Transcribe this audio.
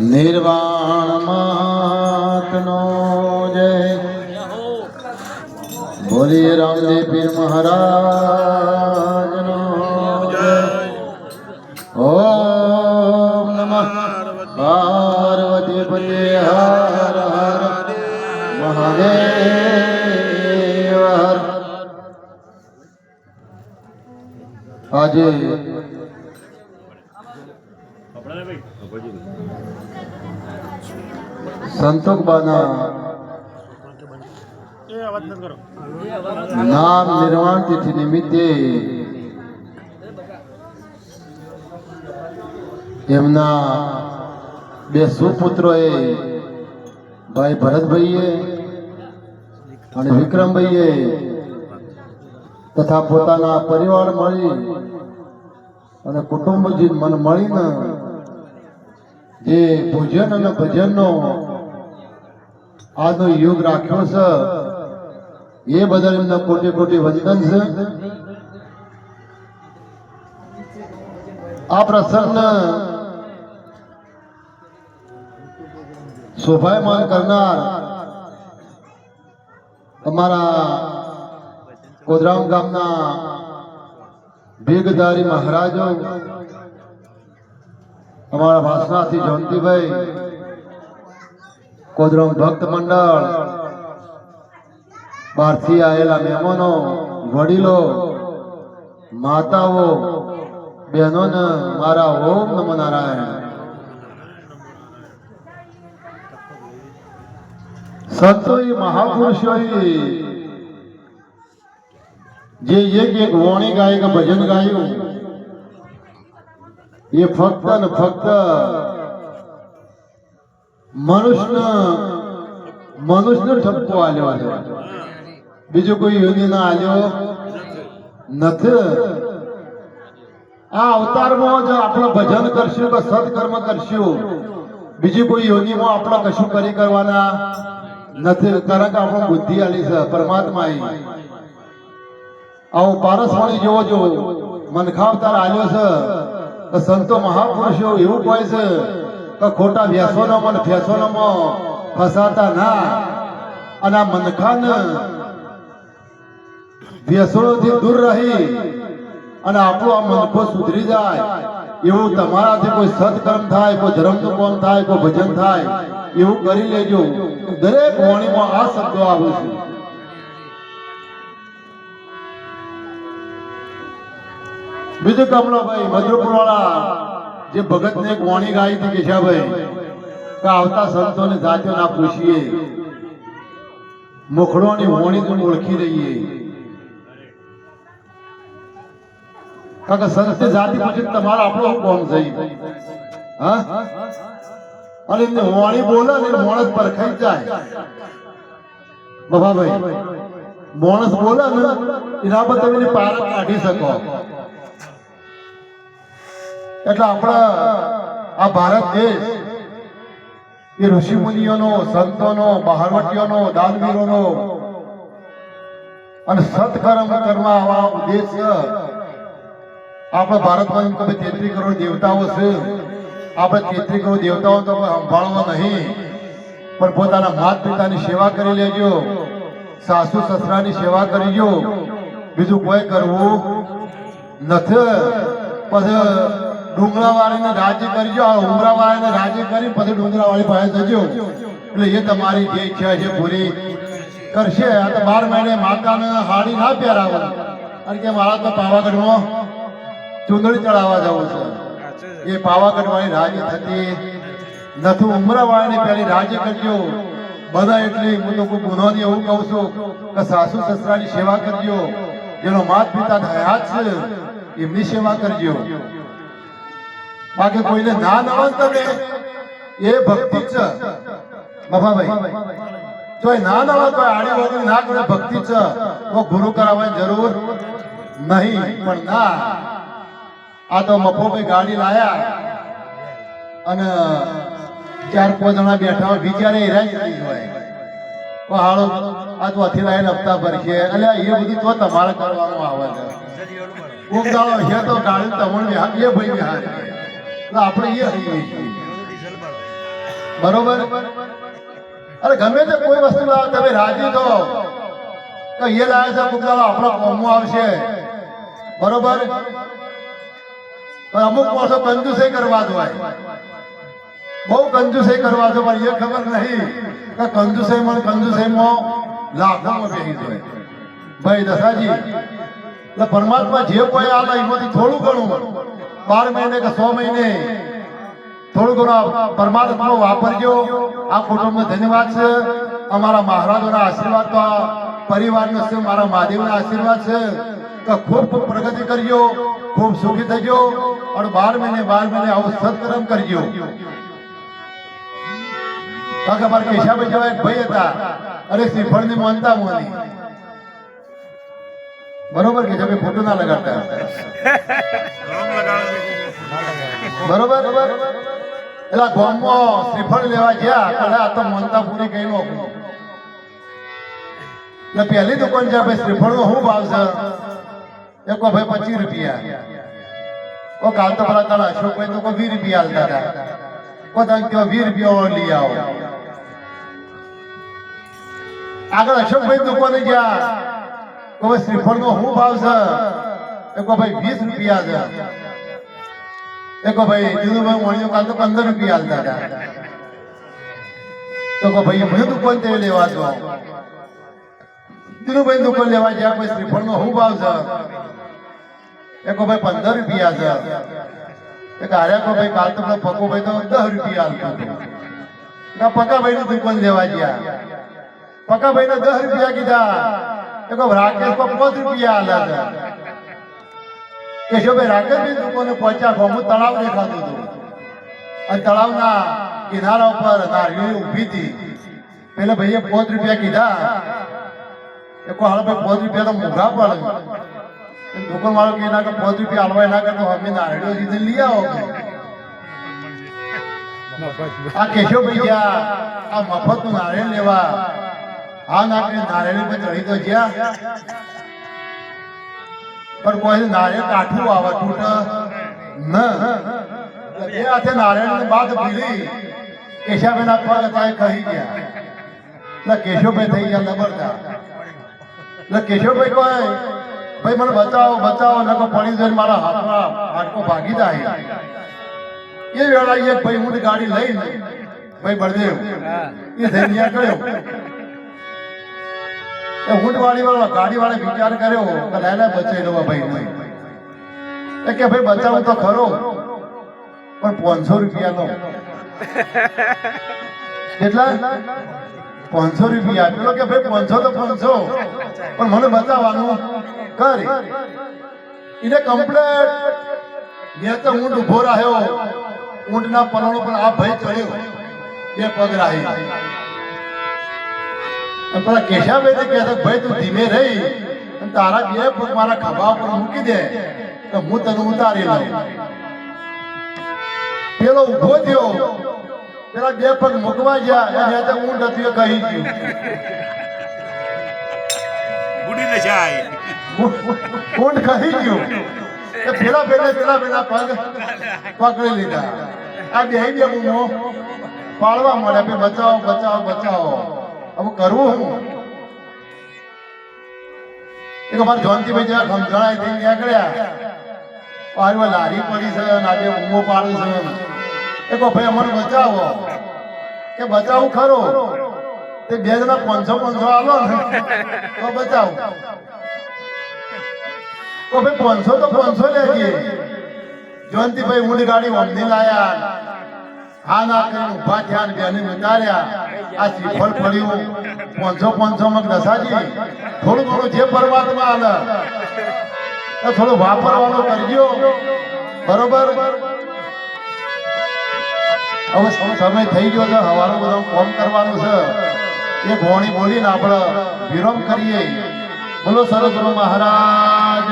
નિર્વાણ માતનો જય. બોલી રામજી પીર મહારાજનો જય. ઓમ નમઃ. પાર્વતી પતે હર હર. મહાદેવ આજે સંતોકબાના નામ નિર્વાણ તિથિ નિમિત્તે એમના બે સુપુત્રોએ, ભાઈ ભરતભાઈએ અને વિક્રમભાઈએ તથા પોતાના પરિવાર મળી અને કુટુંબજી મન મળીને જે ભોજન અને ભજનનો આજનો યુગ રાખ્યો છે. એ બદલ એમના કોટી કોટી વંદન છે. આ પ્રસંગ શોભાયમાન કરનાર અમારા કોદરામ ગામના ભેગધારી મહારાજો, અમારા ભાષણાથી જયંતિભાઈ કોદરામ ભક્ત મંડળ. બહારથી આવેલા મહેમાનો, વડીલો, માતાઓ, બહેનોને મારા ઓમ નમો નારાયણ. સંતોએ મહાપુરુષોએ જે એક એક વાણી ગાય ભજન ગાયું, એ ફક્ત ને ફક્ત મનુષ્ય મનુષ્યનો ઠપકો આલ્યો છે બીજું કોઈ યોગી ના આલ્યો નથી. આ અવતારમાં જો આપણે ભજન કરશું કે સત્કર્મ કરશું. બીજી કોઈ યોગીમાં આપણે કશું કરી કરવાના નથી. કારણ કે આપણે બુદ્ધિ આલી છે, પરમાત્મા આવો પારસવાણી જોવો જો મનખા અવતાર આલ્યો છે. સંતો મહાપુરુષો એવું કહે છે કે ખોટા ફેસો ફેશનોમાં ફસાતા ના. અને આ મનખાન વ્યસનોથી દૂર રહી અને આપણો આ મનખો સુધરી જાય. એવું તમારાથી કોઈ સત્કર્મ થાય, કોઈ ધર્મનું કામ થાય, કોઈ ભજન થાય, એવું કરી લેજો. દરેક વાણીમાં આ શબ્દો આવે છે. બીજું કમલાભાઈ મધુપુર વાળા જે ભગત ને કોણી ગાઈ હતી કેશાભાઈ કે આવતા સંતોને જાત્યો ના પૂછીએ. મુખડોની વાણી તું ઓળખી રહીએ કારણ કે સંત જાતિ પૂછે તમારો આપણો કોણ હા? અને એમને વાણી બોલે ને મોણસ પરખાઈ જાય. બાબાભાઈ મોણસ બોલે ને એના પર તમે પાર કાઢી શકો. એટલે આપણા આ ભારત દેશ એ ઋષિ મુનિઓનો સંતોનો, બહારવટીઓનો, દાનવીરોનો અને સત્કર્મ કરવા આવા ઉદ્દેશ્ય આપણા ભારતમાં એમ કે તેત્રી કરોડ દેવતાઓ છે. આપણે તેત્રી કરોડ દેવતાઓ તો સંભાળવા નહીં. પણ પોતાના માત પિતાની સેવા કરી લેજો. સાસુ સસરાની સેવા કરજો. બીજું કોઈ કરવું નથી. પછી ડુંગરાવાળીને રાજ્ય કરજો, આ ઉમરાવાળીને રાજ્ય કરી પછી ડુંગરાવાળી પાસે જજો. એટલે એ તમારી જે ઈચ્છા છે પૂરી કરશે. આ તો બાર મહિને માતાને હાડી ના પહેરાવો. કારણ કે મારા તો પાવાગઢમાં ચૂંદડી ચડાવવા જવું છે. એ પાવાગઢવાળી રાજ્ય થતી નથી. ઉમરાવાળીને પહેલી રાજ્ય કરજો. બધા એટલે હું તો ગુનોની એવું કહું છું કે સાસુ સસરાની સેવા કરજો. જેનો માત પિતા હયાત છે, એમની સેવા કરજો. બાકી કોઈને ના નવન દે એ ભક્તિ છે બાબાભાઈ એ ના નવા તો આડી વગર ના કરે, ભક્તિ છે તો ગુરુ કરાવવાની જરૂર નહીં, પણ ના. આ તો મફોભાઈ ગાડી લાયા અને ચાર પાંચ જણા બેઠા હોય વિચારે હેરાન હોય. તો હાલો આ તો અથી લાઈને હપ્તા ભરશે. એટલે એ બધું તો તમારે કરવાનું આવે છે. કોક છે તો ગાડી તમને એ ભાઈ એટલે આપણે એ છીએ બરોબર? અરે ગમે તે કોઈ વસ્તુ લાવો, તમે રાજી થો તો એ લાવે છે દાડો આપણો કોમો આવશે. બરોબર? પણ અમુક માણસો કંજુસે કરવા દો બહુ કંજુસે કરવા દો પણ એ ખબર નહીં કે કંજુસાઈમાં કંજુસે કંજુસાઈમાં લાખોમાં બેસી જાય ભાઈ દસાજી એટલે પરમાત્મા જે કોઈ આવે, એમાંથી થોડું ઘણું બાર મહિને કે સો મહિને થોડું ઘણું પરમાત્માનો વાપરજો આ કુટુંબને ધન્યવાદ છે. અમારા મહારાજોના આશીર્વાદ તો આ પરિવારનો છે, મારા મહાદેવના આશીર્વાદ છે. કે ખૂબ ખૂબ પ્રગતિ કરજો ખૂબ સુખી થજો અને બાર મહિને બાર મહિને આવું સત્કર્મ કરજો કારણ કે અમારા કેશાભાઈ જેવા એક ભાઈ હતા. અરે શ્રીફળની માનતા મોની બરોબર કે ભાઈ ફોટો ના લગાડતા. બરોબર? એટલે ગામમાં શ્રીફળ લેવા ગયા આ તો મનતા પૂરી નો એટલે પહેલી દુકાન છે, ભાઈ શ્રીફળ નો શું ભાવ છે? એ કહો ભાઈ પચીસ રૂપિયા. ઓ, કાલ તો પેલા તારા અશોકભાઈ તો કો વીસ રૂપિયા હાલતા હતા. કો તમે કયો વીસ રૂપિયા લઈ આવો. આગળ અશોકભાઈ દુકાને ગયા. તો શ્રીફળ નો શું ભાવ છે? એ કહો ભાઈ વીસ રૂપિયા છે. એ કહો ભાઈ દીદુભાઈ વણીઓ કાલ તો પંદર રૂપિયા હાલતા તો કહો ભાઈ મને દુકાન તે લેવા દો. દીદુભાઈ દુકાન લેવા જ્યાં કોઈ શ્રીફળ નો શું ભાવ છે? એ ભાઈ પંદર રૂપિયા છે. એ કાળ્યા કહો ભાઈ કાલ તો પેલો પકોભાઈ તો દસ રૂપિયા હતો. પકાભાઈ નું દુકાન લેવા ગયા. પકાભાઈ ને દસ રૂપિયા કીધા. એ કહો, રાકેશ પાંચ રૂપિયા હાલે છે. કેશવભાઈ રાકેશભાઈ દુકાને પહોંચ્યા ગોમુ તળાવ દેખાતું હતું. અને તળાવના કિનારા ઉપર નારિયેળી ઊભી હતી. પેલા ભાઈએ પાંચ રૂપિયા કીધા. એ કહો, હાલો ભાઈ, પાંચ રૂપિયા તો મોઘા પડે. દુકાન વાળો કે ના, કે પાંચ રૂપિયા હાલવા એના કરતો અમે નારિયેળીઓ સીધે લઈ આવો. આ કેશવભાઈ આ મફતનું નારિયેળ લેવા આ આપણે નારિયેળી પર ચડી તો ગયા પણ કોઈ નારિયેળ કાઠું આવે તૂટ ન. બે હાથે નારિયેળ બાદ ભીડી કેશાભાઈ ના પગ હતા કહી ગયા. એટલે કેશવભાઈ થઈ ગયા નબળતા એટલે કેશવભાઈ કહે ભાઈ મને બચાવો બચાવો નકો પડી જાય મારા હાથમાં હાડકો ભાગી જાય. એ વેળા એક ભાઈ હું ગાડી લઈને ભાઈ બળદેવ એ થઈ નીકળ્યો એ ઊંટવાળી વાળો ગાડી વાળે વિચાર કર્યો કે લાય બચાવી દો ભાઈ એ કે ભાઈ બચાવું તો ખરો, પણ પાંચસો રૂપિયા નો કેટલા? પાંચસો રૂપિયા. પેલો કે ભાઈ પાંચસો તો પાંચસો, પણ મને બચાવવાનું. કર. એને કમ્પ્લેટ મેં તો ઊંટ ઊભો રહ્યો. ઊંટના પલણો પર આ ભાઈ ચડ્યો. બે પગ રાહી. પેલા કેશાભાઈ ને કહેતા ભાઈ તું ધીમે રહી અને તારા બે પગ મારા ખભા પર મૂકી દે તો હું તને ઉતારી લઉં. પેલો ઊભો થયો. પેલા બે પગ મૂકવા ગયા અને તો ઊંટ હતું કહી ગયું. બુડીને જાય. ઊંટ કહી ગયું. કે પેલા પેલા પેલા પેલા પગ પકડી લીધા. આ બે બે બૂમો પાળવા મળ્યા બે બચાવો બચાવો બચાવો. હવે કરવું હું એક અમારા જોનતીભાઈ જેવા ખમજણાય થઈ નીકળ્યા. પારવા લારી પડી છે અને ઊંઘો પાડે છે. એ કહો, ભાઈ, અમને બચાવો. કે, બચાવું ખરો. તે બે જણા પાંચસો પાંચસો આલો તો બચાવું. તો ભાઈ, પાંચસો તો પાંચસો લેજે જયંતિભાઈ ઊંડી ગાડી ઓમની લાયા. સમય થઈ ગયો છે હવાનું બધું ફોન કરવાનું છે. એ ભોણી બોલીને આપણે વિરામ કરીએ. બોલો સરસ મહારાજ